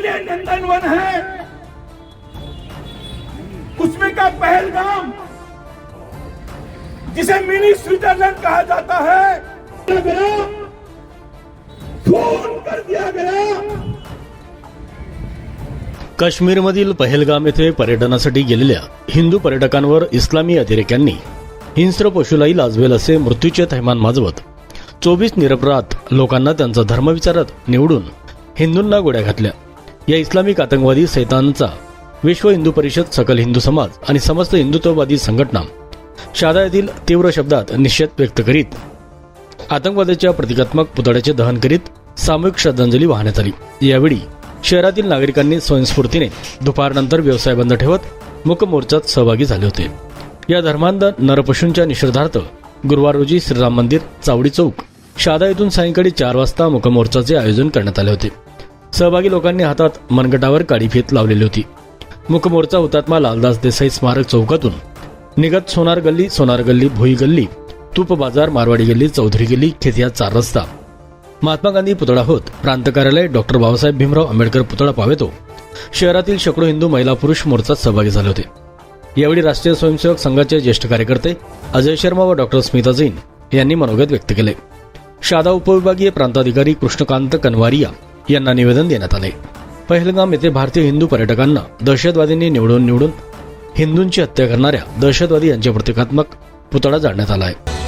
लिए नंदनवन है। उसमें का पहलगाम जिसे मिनी स्विट्जरलैंड कहा जाता है खून कर दिया गया। काश्मीरमधील पहेलगाम येथे पर्यटनासाठी गेलेल्या हिंदू पर्यटकांवर इस्लामी अतिरेक्यांनी हिंस्र पशुलाई लाजवेल असे मृत्यूचे थैमान माजवत चोवीस निरपराध लोकांना त्यांचा धर्म विचारत निवडून हिंदूंना गोड्या घातल्या. या इस्लामिक आतंकवादी सैतानचा विश्व हिंदू परिषद सकल हिंदू समाज आणि समस्त हिंदुत्ववादी संघटना शादा येथील तीव्र शब्दात निषेध व्यक्त करीत आतंकवादाच्या प्रतिकात्मक पुतळ्याचे दहन करीत सामूहिक श्रद्धांजली वाहण्यात आली. यावेळी शहरातील नागरिकांनी स्वयंस्फूर्तीने दुपारनंतर व्यवसाय बंद ठेवत मुकमोर्चात सहभागी झाले होते. या धर्मांध नरपशूंच्या निषेधार्थ गुरुवार रोजी श्रीराम मंदिर चावडी चौक शादा येथून सायंकाळी चार वाजता मुकमोर्चाचे आयोजन करण्यात आले होते. सहभागी लोकांनी हातात मनगटावर काळी फीत लावलेली होती. मुखमोर्चा हुतात्मा लालदास देसाई स्मारक चौकातून. निगत सोनार गल्ली सोनार गल्ली भोई गल्ली तूप बाजार मारवाडी गल्ली चौधरी गल्ली खेतिया चार रस्ता. महात्मा गांधी पुतळा होत प्रांत कार्यालय डॉक्टर बाबासाहेब भीमराव आंबेडकर पुतळा पावेतो. शहरातील शेकडो हिंदू महिला पुरुष मोर्चात सहभागी झाले होते. यावेळी राष्ट्रीय स्वयंसेवक संघाचे ज्येष्ठ कार्यकर्ते अजय शर्मा व डॉक्टर स्मिता जैन यांनी मनोगत व्यक्त केले. शादा उपविभागीय प्रांताधिकारी कृष्णकांत कनवारिया यांना निवेदन देण्यात आले. पहलगाम येथे भारतीय हिंदू पर्यटकांना दहशतवादींनी निवडून निवडून हिंदूंची हत्या करणाऱ्या दहशतवादी यांच्या प्रतिकात्मक पुतळा जाळण्यात आला आहे.